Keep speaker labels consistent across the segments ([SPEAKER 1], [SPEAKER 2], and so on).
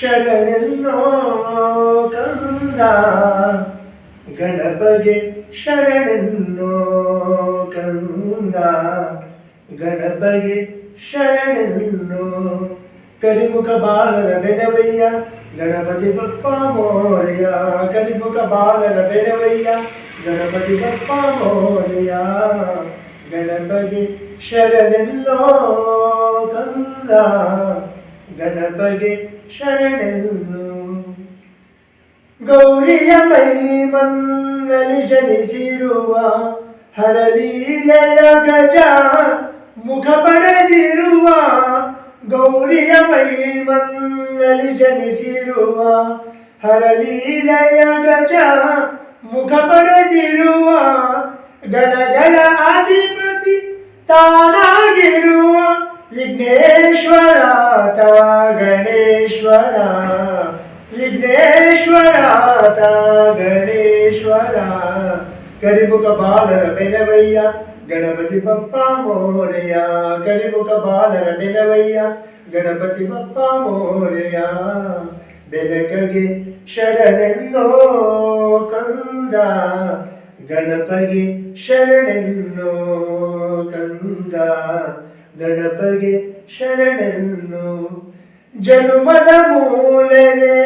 [SPEAKER 1] ಶರಣೆನ್ನೋ ಕಂದ ಗಣಪಗೆ ಶರಣೆನ್ನೋ ಕಂದ ಗಣಪಗೆ ಶರಣೆನ್ನೋ ಕರಿಮುಖ ಬಾಲರ ಬೆನವಯ್ಯ, ಗಣಪತಿ ಬಪ್ಪ ಮೋರೆಯ. ಕರಿಮುಖ ಬಾಲರ ಬೆನವಯ್ಯ, ಗಣಪತಿ ಬಪ್ಪ ಮೋರೆಯ. ಗಣಪಗೆ ಶರಣೆಲ್ಲೋ ಕಂದ. ಗಣಪಗೆ ಶರಣೆಲ್ಲೋ ಗೌರಿಯ ಮೈ ಮನ್ನಲಿ ಜನಿಸಿರುವ ಹರಲೀಲೆಯ ಗಜ ಮುಖ ಪಡೆದಿರುವ ಗೌರಿಯ ಮೈ ಮನ್ನಲಿ ಜನಿಸಿರುವ ಹರಲೀಲೆಯ ಗಜ ಮುಖ ಪಡೆದಿರುವ ಗಣಗಳ ಅಧಿಪತಿ ತಾನಾಗಿರುವ ವಿಘ್ನೇಶ್ವರ, ತಾ ಗಣೇಶ್ವರ. ವಿಘ್ನೇಶ್ವರ, ತಾ ಗಣೇಶ್ವರ. ಕರಿಮುಖ ಬಾಲರ ಬೆನವಯ್ಯ ಗಣಪತಿ ಬಪ್ಪ ಮೋರೆಯ. ಕರಿಮುಖ ಬಾಲರ ಬೆನವಯ್ಯ ಗಣಪತಿ ಬಪ್ಪ ಮೋರೆಯ. ಬೆನಕಗೆ ಶರಣೆನ್ನೋ ಕಂದ, ಗಣಪಗೆ ಶರಣೆನ್ನೋ ಕಂದ. ಗಣಪಗೆ ಶರಣನ್ನು ಜನುಮದ ಮೂಲನೆ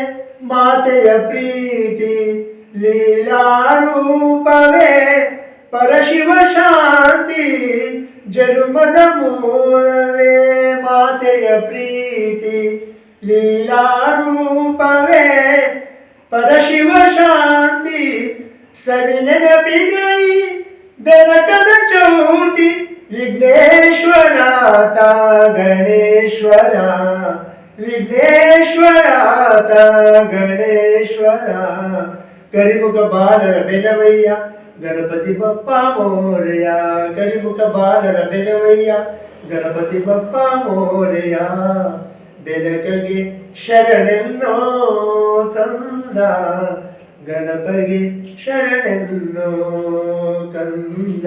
[SPEAKER 1] ಮಾತೆಯ ಪ್ರೀತಿ ಲೀಲಾರೂಪವೇ ಪರಶಿವ ಶಾಂತಿ ಜನುಮದ ಮೂಲವೇ ಮಾತೆಯ ಪ್ರೀತಿ ಲೀಲಾರೂಪವೇ ಪರಶಿವ ಶಾಂತಿ ಸರಿ ನೆನಪಿಗೈ ಬೆಳಕದ ಚೌತಿ ವಿಘ್ನೇಶ್ವರ ಗಣೇಶ್ವರ. ವಿಘ್ನೇಶ್ವರ ಗಣೇಶ್ವರ. ಕರಿಮುಖ ಬಾಲರ ಬೆನವಯ್ಯ, ಗಣಪತಿ ಬಪ್ಪ ಮೋರೆಯ. ಕರಿಮುಖ ಬಾಲರ ಬೆನವಯ್ಯ, ಗಣಪತಿ ಬಪ್ಪ ಮೋರೆಯ. ಬೆನಕಗೆ ಶರಣೆನ್ನೋ ಕಂದ, ಗಣಪಗೆ ಶರಣೆನ್ನೋ ಕಂದ.